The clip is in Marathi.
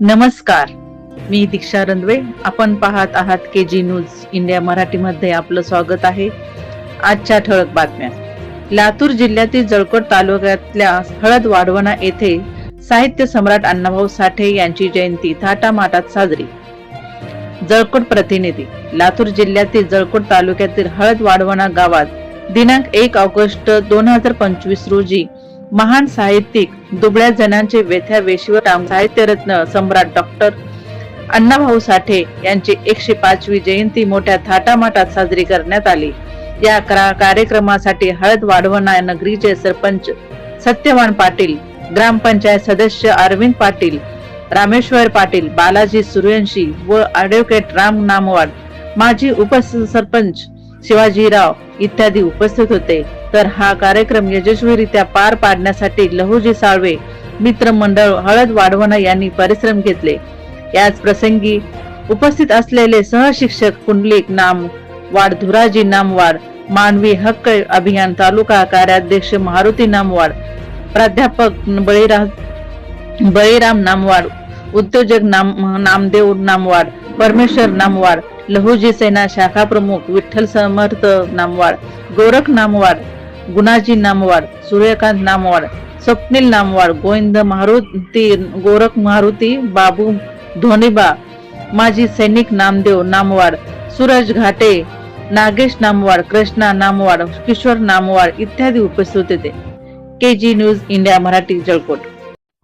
नमस्कार. मी दीक्षा रंधवे. आपण पाहत आहात के जी न्यूज इंडिया मराठीमध्ये आपलं स्वागत आहे आजच्या ठळक बातम्या. लातूर जिल्ह्यातील जळकोट तालुक्यातल्या हळद वाढवणा येथे साहित्य सम्राट अण्णाभाऊ साठे यांची जयंती थाटामाटात साजरी. जळकोट प्रतिनिधी. लातूर जिल्ह्यातील जळकोट तालुक्यातील हळद वाढवणा गावात दिनांक एक ऑगस्ट दोन हजार पंचवीस रोजी महान साहित्यिक दुबळ्या जणांचे वेथ्या वेशीवर साहित्यरत्न सम्राट डॉक्टर अण्णाभाऊ साठे यांची एकशे पाचवी जयंती मोठ्या थाटामाटात साजरी करण्यात आली. या कार्यक्रमासाठी हळद वाढवणा नगरीचे सरपंच सत्यवान पाटील ग्रामपंचायत सदस्य अरविंद पाटील रामेश्वर पाटील बालाजी सूर्यवंशी व ॲडव्होकेट राम नामवाड माजी उपसरपंच शिवाजीराव इत्यादी उपस्थित होते. तर हा कार्यक्रम यशस्वीरित्या पार पाडण्यासाठी लहुजी साळवे मित्र मंडळ हळद वाढवणा यांनी परिश्रम घेतले. याच प्रसंगी उपस्थित असलेले सहशिक्षक पुंडलिक नाम वाड धुराजी नामवाड मानवी हक्क अभियान तालुका कार्याध्यक्ष मारुती नामवाड प्राध्यापक बळीराम बळीराम नामवाड उद्योजक नाम नामदेव नामवाड परमेश्वर नामवाड लहुजी सेना शाखा प्रमुख विठ्ठल समर्थ नामवाड गोरख नामवाड गुणाजी नामवाड सूर्यकांत नामवाड स्वप्नील नामवाड गोविंद मारुती गोरख मारुती बाबू धोनीबा माजी सैनिक नामदेव नामवाड सूरज घाटे नागेश नामवाड कृष्णा नामवाड किशोर नामवाड इत्यादी उपस्थित होते. K G news India Marathi Jalkot.